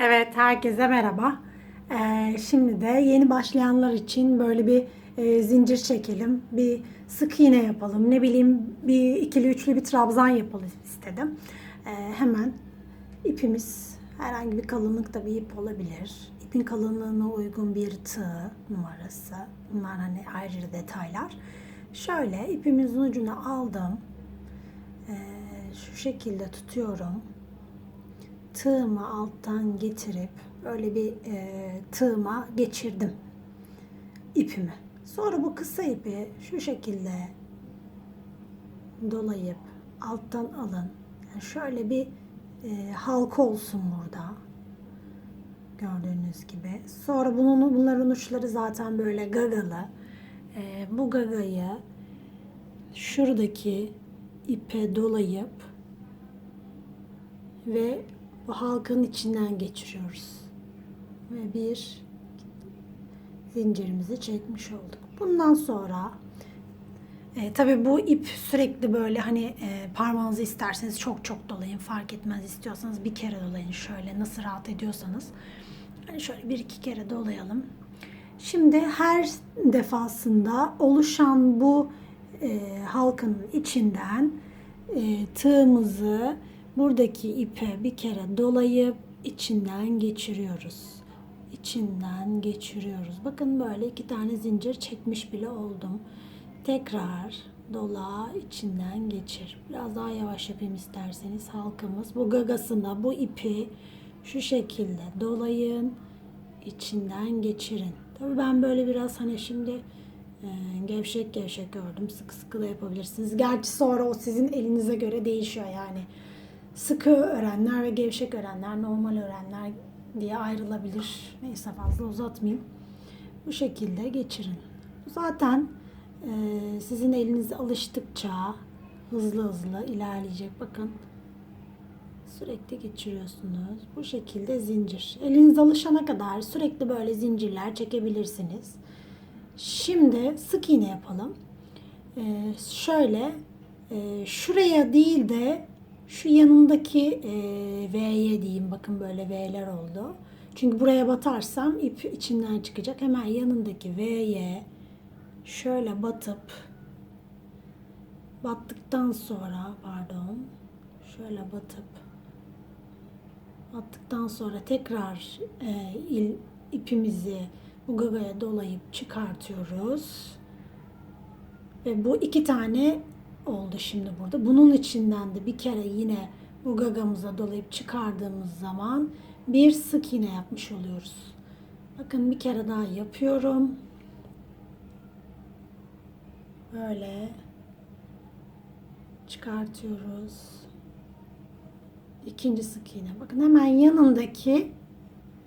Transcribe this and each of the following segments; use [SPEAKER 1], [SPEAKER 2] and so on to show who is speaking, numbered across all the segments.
[SPEAKER 1] Evet, herkese merhaba. Ee, şimdi de yeni başlayanlar için böyle bir e, zincir çekelim. Bir sık iğne yapalım. Ne bileyim bir ikili üçlü bir trabzan yapalım istedim. Ee, hemen ipimiz herhangi bir kalınlıkta bir ip olabilir. İpin kalınlığına uygun bir tığ numarası. Bunlar hani ayrı detaylar. Şöyle ipimizin ucunu aldım. Ee, şu şekilde tutuyorum tığımı alttan getirip böyle bir e, tığıma geçirdim ipimi. Sonra bu kısa ipi şu şekilde dolayıp alttan alın. Yani şöyle bir e, halka olsun burada. Gördüğünüz gibi. Sonra bunun bunların uçları zaten böyle gagalı. E, bu gagayı şuradaki ipe dolayıp ve bu halkanın içinden geçiriyoruz. Ve bir zincirimizi çekmiş olduk. Bundan sonra e, tabii bu ip sürekli böyle hani e, parmağınızı isterseniz çok çok dolayın fark etmez istiyorsanız bir kere dolayın şöyle nasıl rahat ediyorsanız. Hani şöyle bir iki kere dolayalım. Şimdi her defasında oluşan bu e, halkanın içinden e, tığımızı buradaki ipe bir kere dolayıp içinden geçiriyoruz. İçinden geçiriyoruz. Bakın böyle iki tane zincir çekmiş bile oldum. Tekrar dola içinden geçir. Biraz daha yavaş yapayım isterseniz halkamız. Bu gagasında bu ipi şu şekilde dolayın içinden geçirin. Tabii ben böyle biraz hani şimdi e, gevşek gevşek gördüm. Sıkı sıkı da yapabilirsiniz. Gerçi sonra o sizin elinize göre değişiyor yani sıkı öğrenler ve gevşek öğrenler, normal öğrenler diye ayrılabilir. Neyse fazla uzatmayayım. Bu şekilde geçirin. Zaten e, sizin eliniz alıştıkça hızlı hızlı ilerleyecek. Bakın sürekli geçiriyorsunuz. Bu şekilde zincir. Eliniz alışana kadar sürekli böyle zincirler çekebilirsiniz. Şimdi sık iğne yapalım. E, şöyle e, şuraya değil de şu yanındaki e, V'ye diyeyim. Bakın böyle V'ler oldu. Çünkü buraya batarsam ip içinden çıkacak. Hemen yanındaki V'ye şöyle batıp battıktan sonra pardon şöyle batıp battıktan sonra tekrar e, il, ipimizi bu gagaya dolayıp çıkartıyoruz. Ve bu iki tane oldu şimdi burada. Bunun içinden de bir kere yine bu gagamıza dolayıp çıkardığımız zaman bir sık iğne yapmış oluyoruz. Bakın bir kere daha yapıyorum. Böyle çıkartıyoruz. İkinci sık iğne. Bakın hemen yanındaki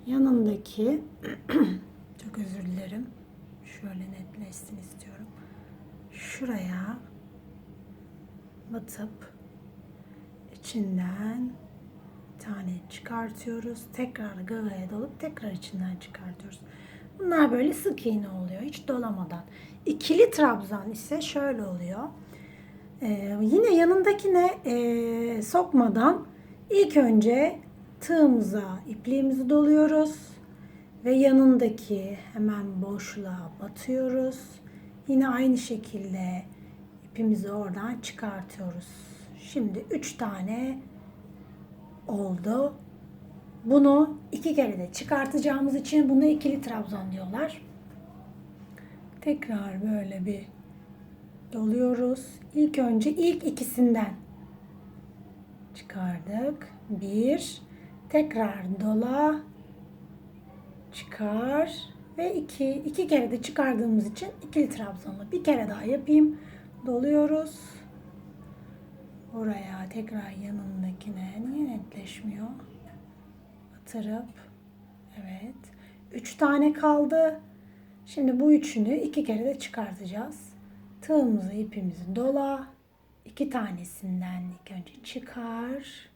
[SPEAKER 1] yanındaki çok özür dilerim. Şöyle netleşsin istiyorum. Şuraya batıp içinden tane çıkartıyoruz. Tekrar gagaya dolup tekrar içinden çıkartıyoruz. Bunlar böyle sık iğne oluyor. Hiç dolamadan. İkili trabzan ise şöyle oluyor. Ee, yine yanındakine e, sokmadan ilk önce tığımıza ipliğimizi doluyoruz ve yanındaki hemen boşluğa batıyoruz. Yine aynı şekilde ipimizi oradan çıkartıyoruz. Şimdi 3 tane oldu. Bunu iki kere de çıkartacağımız için bunu ikili trabzan diyorlar. Tekrar böyle bir doluyoruz. İlk önce ilk ikisinden çıkardık. Bir, tekrar dola, çıkar ve iki, iki kere de çıkardığımız için ikili trabzanlı. Bir kere daha yapayım. Doluyoruz. Oraya tekrar yanındakine niye netleşmiyor? Batırıp evet. Üç tane kaldı. Şimdi bu üçünü iki kere de çıkartacağız. Tığımızı ipimizi dola. iki tanesinden ilk önce çıkar.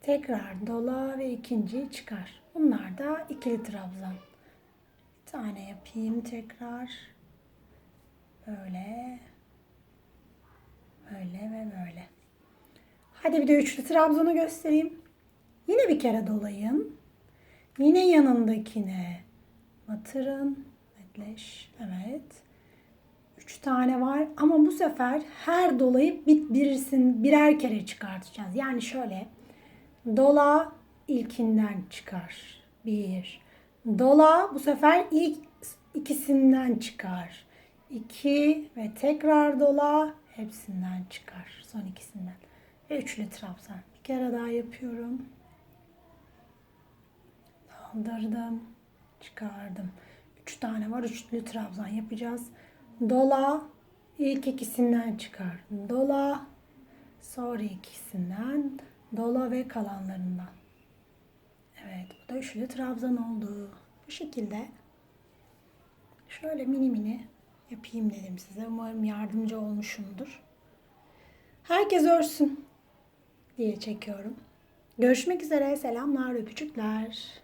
[SPEAKER 1] Tekrar dola ve ikinciyi çıkar. Bunlar da ikili trabzan. Bir tane yapayım tekrar. Böyle. Böyle ve böyle. Hadi bir de üçlü trabzanı göstereyim. Yine bir kere dolayın. Yine yanındakine batırın. Netleş. Evet. Üç tane var ama bu sefer her dolayıp bit birisin birer kere çıkartacağız. Yani şöyle dola ilkinden çıkar. Bir. Dola bu sefer ilk ikisinden çıkar. İki ve tekrar dola hepsinden çıkar. Son ikisinden. Ve üçlü trabzan. Bir kere daha yapıyorum. Daldırdım. Çıkardım. Üç tane var. Üçlü trabzan yapacağız. Dola. ilk ikisinden çıkar. Dola. Sonra ikisinden. Dola ve kalanlarından. Evet. Bu da üçlü trabzan oldu. Bu şekilde şöyle mini mini yapayım dedim size. Umarım yardımcı olmuşumdur. Herkes örsün diye çekiyorum. Görüşmek üzere. Selamlar, öpücükler.